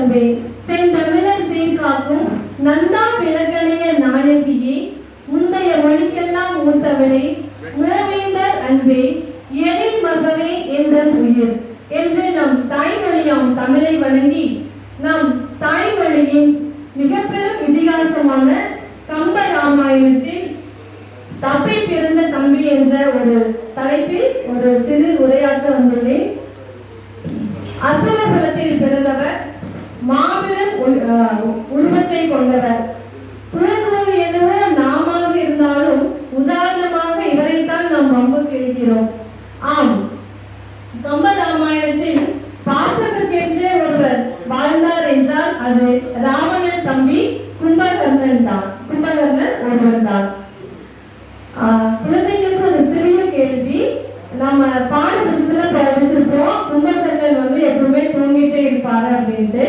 அரும்பே செந்தமிழர் சீர்காக்கும் நந்தா விளக்கணைய நாயகியே. முந்தைய மொழிக்கெல்லாம் மூத்தவளே மூவேந்தர் அன்பே. எழில் மகவே என்ற உயிர். என்று நம் தாய்மொழியாம் தமிழை வழங்கி நம் தாய்மொழியின் மிக பெரும் இதிகாசமான கம்ப ராமாயணத்தில் தப்பை பிறந்த தம்பி என்ற ஒரு தலைப்பில் ஒரு சிறு உரையாற்ற வந்துள்ளேன். அசுரபுரத்தில் பிறந்தவர் மாபெரும் உருவத்தை கொண்டவர் தூங்குவது என்னவோ நாமாக இருந்தாலும் உதாரணமாக இவரைத்தான் நாம் வம்புக்கு இருக்கிறோம் ஆம் கம்ப ராமாயணத்தில் பாசகற்கென்றே ஒருவர் வாழ்ந்தார் என்றால் அது ராவணன் தம்பி கும்பகர்ணன் தான் கும்பகர்ணன் ஒருவன் தான் ஆஹ் குழந்தைங்களுக்கு ஒரு சிறிய கேள்வி நம்ம பாடப்புத்தகத்துல படிச்சிருப்போம் கும்பகர்ணன் வந்து எப்பவுமே தூங்கிட்டே இருப்பாரு அப்படின்ட்டு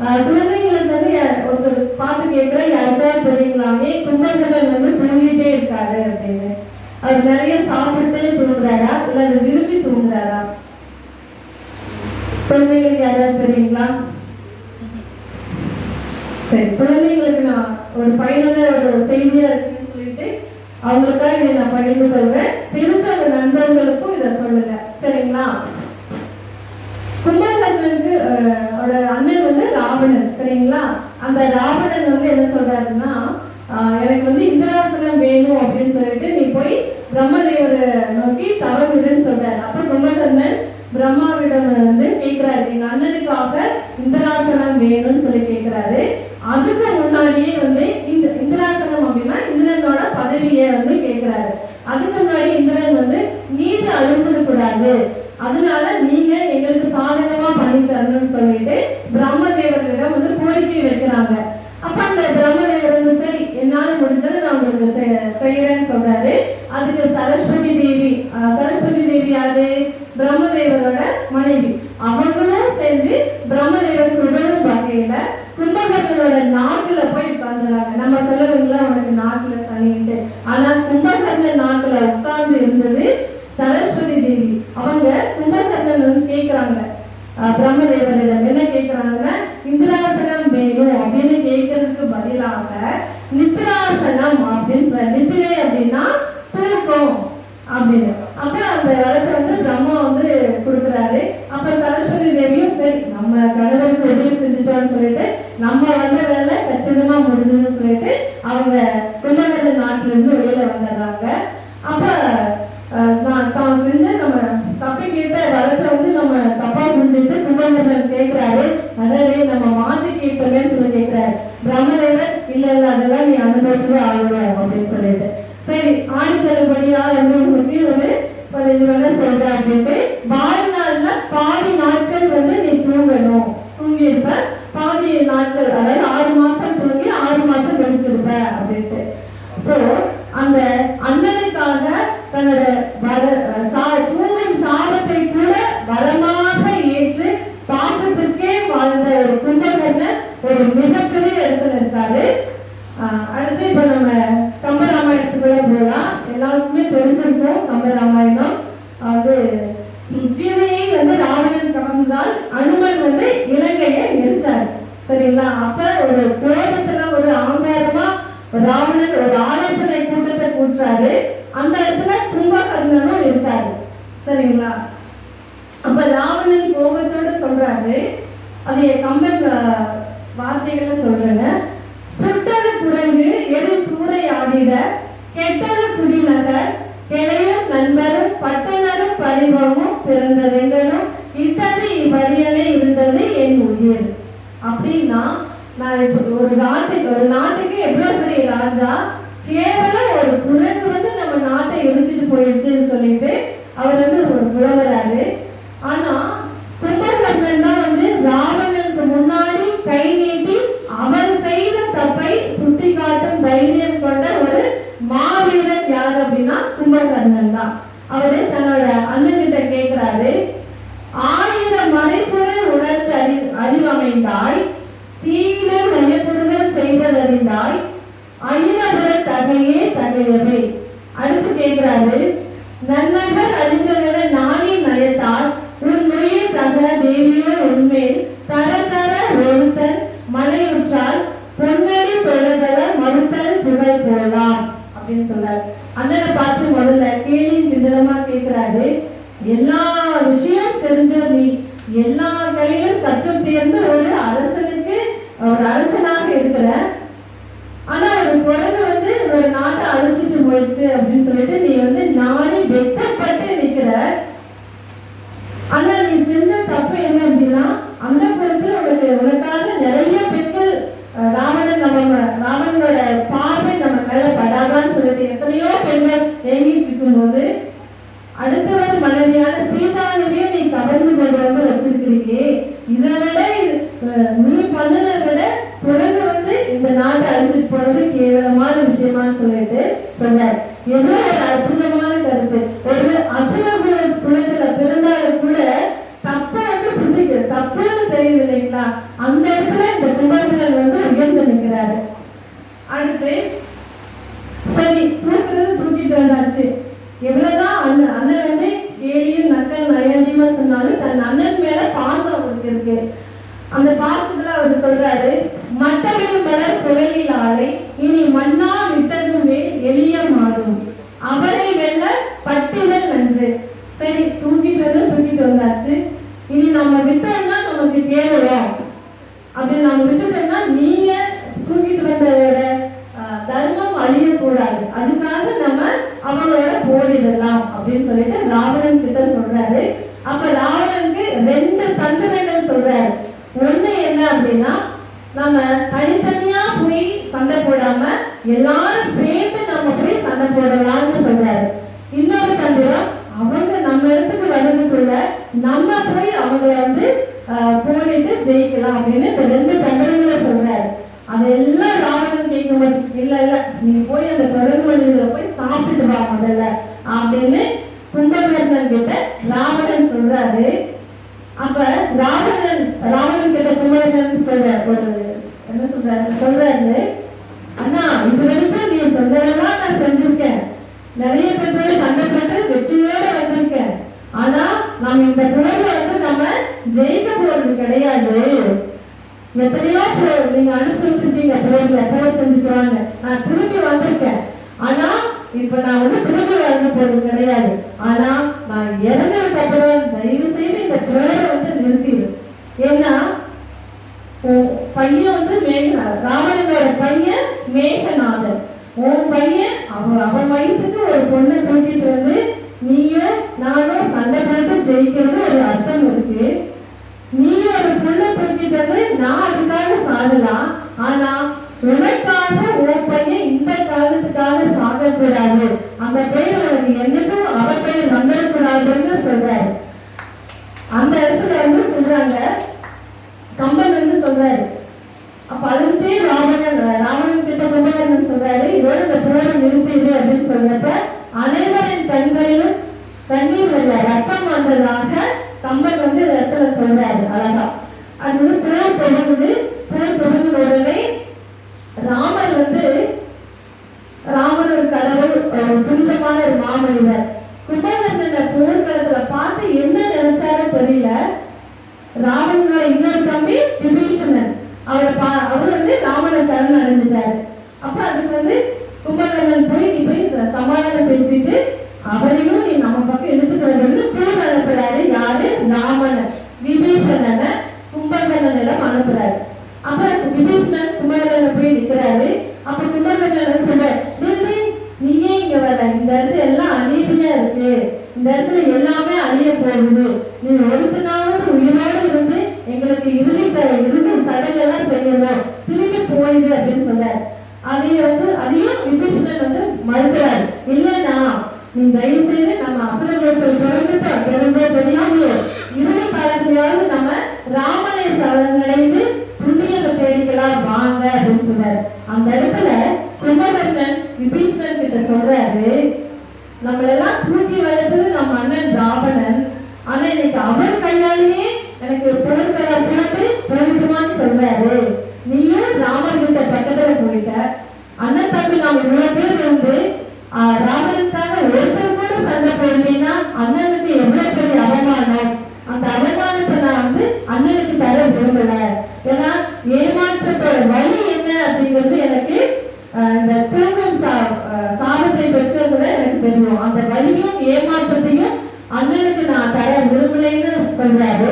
ஆஹ் குழந்தைங்களுக்கு வந்து யா- ஒருத்தர் பார்த்து கேட்கிற யாருக்காவது தெரியுங்களாமே கும்பகர்ணன் வந்து தூங்கிட்டே இருக்காரு அப்படின்னு. அவர் நிறைய சாப்பிட்டு தூங்குறாரா? இல்ல அதை விரும்பி தூங்குறாரா? குழந்தைகளுக்கு யாராவது தெரியுங்களா? சரி குழந்தைங்களுக்கு நான் ஒரு பயனுள்ள ஒரு செய்தியா இருக்குன்னு சொல்லிட்டு அவங்களுக்காக இதை நான் பகிர்ந்து கொள்வேன் தெரிஞ்ச அந்த நண்பர்களுக்கும் இதை சொல்லுங்க. சரிங்களா? கும்பகர்ணனுக்கு அவரோட அண்ணன் வந்து ராவணன். சரிங்களா? அந்த ராவணன் வந்து என்ன சொல்றாருன்னா எனக்கு வந்து இந்திராசனம் வேணும் அப்படின்னு சொல்லிட்டு நீ போய் பிரம்மதேவரை நோக்கி தவம் இருன்னு சொல்றாரு. அப்ப கும்பகர்ணன் பிரம்மாவிடம் வந்து கேட்கிறாரு எங்க அண்ணனுக்காக இந்திராசனம் வேணும்னு சொல்லி கேட்கிறாரு அதுக்கு முன்னாடியே வந்து இந்த இந்திராசனம் அப்படின்னா இந்திரனோட பதவியை வந்து கேட்கிறாரு அதுக்கு முன்னாடி இந்திரன் வந்து நீதி அழிஞ்சிடக்கூடாது அதனால நீங்க எங்களுக்கு சாதகமா பண்ணி தரணும்னு சொல்லிட்டு பிரம்மதேவர்களிடம் வந்து கோரிக்கை வைக்கிறாங்க அப்ப அந்த பிரம்மதேவர் வந்து சரி என்னால முடிஞ்சதை நான் உங்களுக்கு செ- செய்யறேன்னு சொல்றாரு அதுக்கு சரஸ்வதி தேவி அஹ், சரஸ்வதி தேவி யாரு பிரம்மதேவரோட மனைவி. அவங்களும் சேர்ந்து பிரம்மதேவர் உதவும் வகையில கும்பகர்ணனோட நாக்குல போய் உட்கார்ந்துறாங்க. நம்ம சொல்லுவீங்களா உனக்கு நாக்குல சனிட்டு ஆனா கும்பகர்ணன் நாக்குல உட்கார்ந்து இருந்தது சரஸ்வதி தேவி. அவங்க கும்பகர்ணன் வந்து கேட்கிறாங்க அஹ், பிரம்மதேவரிடம் என்ன கேட்கிறாங்கன்னா இந்திராசனம் வேணும் அப்படின்னு கேட்கறதுக்கு பதிலாக நித்ராசனம் அப்படின்னு சொல்ல நித்திரை அப்படின்னா தூக்கம் அப்படின்னு. அப்ப அந்த இடத்துல வந்து வந்து கொடுக்குறாரு. அப்ப சரஸ்வதி தேவியும் சரி நம்ம கணவருக்கு உதவி செஞ்சுட்டோம்னு சொல்லிட்டு நம்ம வந்த வேலை கச்சிதமா முடிஞ்சதுன்னு சொல்லிட்டு அவங்க கும்பகர்ண நாட்டிலேருந்து இருந்து வெளியில வந்துடுறாங்க அப்ப அஹ், நான் தான் செஞ்ச நம்ம தப்பி கேட்ட வரத்தை வந்து நம்ம தப்பா புரிஞ்சுட்டு கும்பகர்ணன் கேட்கிறாரு அடடே நம்ம மாத்தி கேட்போமேன்னு சொல்லி கேட்கிறாரு பிரம்மதேவர் இல்ல இல்ல அதெல்லாம் நீ அனுபவிச்சுதான் ஆகணும் அப்படின்னு சொல்லிட்டு சரி ஆணித்தரப்படியா வந்து உங்களுக்கு ஒரு பதினஞ்சு வேலை சொல்றேன் அப்படின்ட்டு வாழ்நாள்ல பாதி நாட்கள் வந்து நீ தூங்கணும் தூங்கி இருப்ப பாதி நாட்கள் அதாவது ஆறு மாசம் தூங்கி ஆறு மாசம் கழிச்சிருப்ப அப்படின்ட்டு சோ அந்த அண்ணனுக்காக தன்னோட வர சா- தூங்கும் சாபத்தை கூட வரமாக ஏற்று பாசத்திற்கே வாழ்ந்த ஒரு கும்பகர்ணன் ஒரு மிகப்பெரிய இடத்துல இருக்காரு ஆஹ் அடுத்து இப்ப நம்ம கம்பராமாயணத்துக்குள்ள போகலாம் எல்லாருக்குமே தெரிஞ்சிருக்கும் கம்பராமாயணம் அது சீதையை வந்து ராவணன் கவர்ந்தால் அனுமன் வந்து இலங்கையை எரிச்சாரு சரிங்களா அப்ப ஒரு கோபத்துல ஒரு ஆங்காரமா ராவணன் ஒரு ஆலோசனை கூட்டத்தை கூட்டுறாரு அந்த இடத்துல கும்பகர்ணனும் இருக்காரு சரிங்களா அப்ப ராவணன் கோபத்தோட சொல்றாரு. அது கம்பன் வார்த்தைகள்ல சொல்றேன்னு. சுட்டது குரங்கு எது சூறை ஆடிட? கெட்டது குடிநகர் கிளையும் நண்பரும் பட்டணரும் பரிவமும் பிறந்த வெங்கனும் இத்தனை இவ்வரியனே இருந்தது என் உயிர். அப்படின்னா நான் இப்போ ஒரு நாட்டுக்கு ஒரு நாட்டுக்கு எவ்வளவு பெரிய ராஜா? கேவலம் ஒரு குரங்கு வந்து நம்ம நாட்டை எரிச்சிட்டு போயிடுச்சுன்னு சொல்லிட்டு அவர் வந்து ஒரு புலவராரு. ஆனா கும்பகர்ணன் தான் வந்து ராவணனுக்கு முன்னாடி கை நீட்டி அவர் செய்த தப்பை சுட்டி காட்டும் தைரியம் கொண்ட ஒரு மாவீரன் யார் அப்படின்னா கும்பகர்ணன் தான் அவரு தன்னோட அண்ணன் கிட்ட கேக்குறாரு ஆயிரம் மறைப்பொருள் உணர்ந்து அறி அறிவமைந்தாய் தீர மையப்பொருள் செய்வதறிந்தாய் ஐநபுர தகையே தகையவே அடுத்து கேட்கிறாரு நன்னகர் அறிந்தவர நாணி நயத்தால் உன் நொய்ய தக தேவியோ உண்மேல் தர தர ஒழுக்க தேர்ந்து ஒரு அரசனுக்கு ஒரு அரசனாக இருக்கிற ஆனா ஒரு குரங்கு வந்து ஒரு நாட்டை அழிச்சிட்டு போயிடுச்சு அப்படின்னு சொல்லிட்டு நீ வந்து நாடி வெட்டப்பட்டு நிக்கிற ஆனா நீ செஞ்ச தப்பு என்ன அப்படின்னா அந்த புறத்துல உனக்கு உனக்காக நிறைய பெண்கள் அஹ், ராவணன் நம்ம ம- ராவணனோட பார்வை நம்ம மேல படாதான்னு சொல்லிட்டு எத்தனையோ பெண்கள் ஏங்கிட்டு இருக்கும்போது அடுத்தவர் மனைவியான சீதாவையும் நீ கவர்ந்து கொண்டு வந்து வச்சிருக்கிறீங்க இதை விட இது, அஹ், நீ பண்ணதை விட குரங்கு வந்து இந்த நாட்டை அழிச்சிட்டு போனது கேவலமான விஷயமான்னு சொல்லிட்டு சொன்னார். எவ்வளவு ஒரு அற்புதமான கருத்து. ஒரு அசுர குல குலத்துல பிறந்தாலும் கூட தப்ப வந்து சுட்டிக்கு தப்புன்னு தெரியுது இல்லைங்களா? அந்த இடத்துல இந்த கும்பகோணம் வந்து உயர்ந்து நிற்கிறாரு. அடுத்து சரி தூக்குறது தூக்கிட்டு வந்தாச்சு. எவ்வளவுதான் அண்ணன் அண்ணன் வந்து கேலியும் நக்கல் நயண்டியமா சொன்னாலும் தன் அண்ணன் மேல பாசம் அவருக்கு இருக்கு. அந்த பாசத்துல அவர் சொல்றாரு மற்றவன் மலர் குழலில் ஆலை இனி மண்ணா விட்டதுமே எளிய மாறும். அவரை வெல்ல பட்டுதல் நன்று. சரி தூக்கிட்டு வந்து தூக்கிட்டு வந்தாச்சு. இனி நம்ம விட்டோம்னா நமக்கு தேவை அப்படி நம்ம விட்டுட்டோம்னா நீங்க தூக்கிட்டு வந்ததோட ஆஹ், தர்மம் அழியக்கூடாது அதுக்காக நம்ம அவங்களோட போரிடலாம் அப்படின்னு சொல்லிட்டு ராவணன் கிட்ட சொல்றாரு அப்ப ராவணனுக்கு ரெண்டு தந்திரங்கள் சொல்றாரு ஒண்ணு என்ன அப்படின்னா நம்ம தனித்தனியா போய் சண்டை போடாம எல்லாரும் சேர்ந்து நம்ம போய் சண்டை போடலாம்னு சொல்றாரு இன்னொரு தந்திரம் அவங்க நம்ம இடத்துக்கு வர்றதுக்குள்ள நம்ம போய் அவங்கள வந்து ஆஹ், போரிட்டு ஜெயிக்கலாம் அப்படின்னு இந்த ரெண்டு தந்திரங்களை சொல்றாரு. அதெல்லாம் ராவணன் கேட்கும்போது இல்ல இல்ல நீ போய் அந்த குரங்கு மனிதர்களை போய் சாப்பிட்டு வா முதல்ல அப்படின்னு கும்பகர்ணன் கிட்ட ராவணன் சொல்றாரு. அப்ப ராவணன் ராவணன் கிட்ட கும்பகர்ணன் சொல்றாரு ஒரு என்ன சொல்றாரு? சொல்றாரு இது வரைக்கும் நீ சொன்னதெல்லாம் நான் செஞ்சிருக்கேன். நிறைய பேரோட சண்டை போட்டு வெற்றியோட வந்திருக்கேன். ஆனா நம்ம இந்த போர்ல வந்து நம்ம ஜெயிக்க போறது கிடையாது. எத்தனையோ போர் நீங்க அனுப்பிச்சு வச்சிருக்கீங்க போர்ல போர் செஞ்சுட்டு வாங்க நான் திரும்பி வந்திருக்கேன். ஆனா இப்ப நான் வந்து திரும்பி வளர்ந்து போறது கிடையாது. ஆனா நான் இறந்ததுக்கு அப்புறம் தயவு செய்து இந்த போரை வந்து நிறுத்திடு. ஏன்னா பையன் வந்து மேகநாதன் ராவணனோட பையன் மேகநாதன் உன் பையன் அவன் அவன் வயசுக்கு ஒரு பொண்ணை தூக்கிட்டு வந்து நீயும் நானும் சண்டை போட்டு ஜெயிக்கிறது ஒரு அர்த்தம் இருக்கு நீ ஒரு பொண்ணை தூக்கிட்டு வந்து நான் அதுக்காக சாகலாம் ஆனா உனக்காக உன் பையன் இந்த காலத்துக்காக சாகக்கூடாது அந்த பெயர் உனக்கு என்னைக்கும் அவ பெயர் வந்துடக்கூடாதுன்னு சொல்றாரு அந்த இடத்துல வந்து சொல்றாங்க கம்பன் வந்து சொல்றாரு அப்ப அழுதுட்டே ராவணன் ராவணன் கிட்ட கும்பகர்ணன் சொல்றாரு இதோட இந்த போரை நிறுத்திடு சொன்னப்ப அனைவரின் கண்களிலும் தண்ணீர் வரல ரத்தம் வந்ததாக கம்பன் வந்து இந்த இடத்துல சொல்றாரு அழகா. அது வந்து போர் தொடங்குது. போர் தொடங்குன உடனே ராமர் வந்து ராமர் ஒரு கடவுள் ஒரு புனிதமான ஒரு மாமனிதர். கும்பகர்ணனை போர்க்களத்துல பார்த்து என்ன நினைச்சாரோ தெரியல. ராவணனோட இன்னொரு தம்பி விபீஷணன். அவரை பா அவர் வந்து ராவண சரண் அடைஞ்சிட்டாரு. அப்ப அதுக்கு வந்து கும்பகர்ணன் சமாதானம் பேசிட்டு அவரையும் நீ நம்ம பக்கம் எடுத்துட்டு வந்து போர் அனுப்புறாரு. யாரு? ராமன் விபீஷணனை கும்பகர்ணனிடம் அனுப்புறாரு. அப்ப விபீஷணன் கும்பகர்ணனை போய் நிக்கிறாரு. அப்ப கும்பகர்ணன் சொல்றாரு "டேய், நீ ஏன் இங்க வர இந்த இடத்துல எல்லாம் அநீதியா இருக்கு. இந்த இடத்துல எல்லாமே அழிய போகுது. நீ ஒருத்தனாவது உயிரோடு இருந்து எங்களுக்கு இறுதி இறுதி சடங்கெல்லாம் செய்யணும். திரும்பி போயிடு அப்படின்னு சொன்னார் அதையும் வந்து அதையும் விபீஷன் வந்து மறுக்கிறார் இல்லைண்ணா நீ தயவு செய்து நம்ம அசுரகுலத்தில் தெரிஞ்சோ தெரியாமையோ இறுதி காலத்திலேயாவது நம்ம ராமனை சரணடைந்து புண்ணியத்தை தேடிக்கலாம் வாங்க அப்படின்னு சொல்றாரு. அந்த இடத்துல கும்பகர்ணன் விபீஷ்ணன் கிட்ட சொல்றாரு நம்மளெல்லாம் தூக்கி வளர்த்தது நம்ம அண்ணன் ராவணன். ஆனா இன்னைக்கு அவர் கையாலேயே எனக்கு போர்க்கள போட்டு போயிட்டுமான்னு சொல்றாரு. நீயும் ராமர் கிட்ட பக்கத்துல போயிட்ட. அண்ணன் தம்பி நாம இவ்வளவு பேர் இருந்து ஆஹ், ராவணனுக்காக ஒருத்தர் சண்டை போடலைன்னா அண்ணனுக்கு எவ்வளவு பெரிய அவமானம்? அந்த அவமானத்தை நான் வந்து அண்ணனுக்கு தர விரும்பல. ஏன்னா ஏமாற்றத்தோட வழி என்ன அப்படிங்கிறது எனக்கு இந்த தூங்கும் சா ஆஹ், சாபத்தை பெற்றதுல எனக்கு தெரியும். அந்த வலியும் ஏமாற்றத்தையும் அண்ணனுக்கு நான் தர விரும்பலைன்னு சொல்றாரு.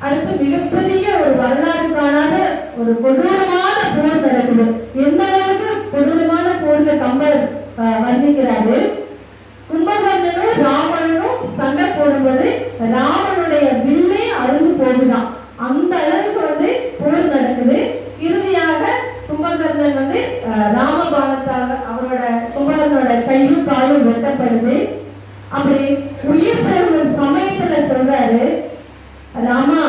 அடுத்து மிகப்பெரிய ஒரு ஒரு கொடூரமான போர் நடக்குது. எந்த அளவுக்கு கொடூரமான போர்ல கம்பர் ஆஹ், வர்ணிக்கிறாரு? சண்டை போடும்போது ராவனுடைய வில்லே அழுந்து போகுதான் அந்த அளவுக்கு வந்து போர் நடக்குது. இறுதியாக கும்பகர்ணன் வந்து அஹ், அவரோட கும்பகர்ணனோட கையும் காலும் வெட்டப்படுது. அப்படி உயிர் போகும் சமயத்துல சொல்றாரு ராமா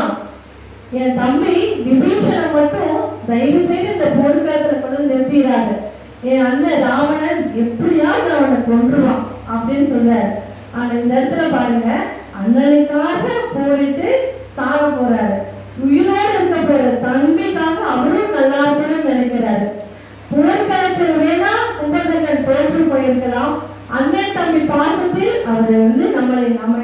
என் தம்பி விபீஷனை மட்டும் தயவு செய்து இந்த போர்க்களத்துல கொண்டு வந்து நிறுத்திடாது. என் அண்ணன் ராவணன் எப்படியாவது அவனை கொன்றுவான். அப்படின்னு சொல்றாரு. ஆனா இந்த இடத்துல பாருங்க அண்ணனுக்காக போரிட்டு சாக போறாரு. உயிரோடு இருக்க போற தம்பிக்காக அவரும் நல்லா இருக்கணும்னு நினைக்கிறாரு. போர்க்களத்தில் வேணா கும்பகர்ணன் தோற்று போயிருக்கலாம். அண்ணன் தம்பி பாசத்தில் அவர் வந்து நம்மளை நம்ம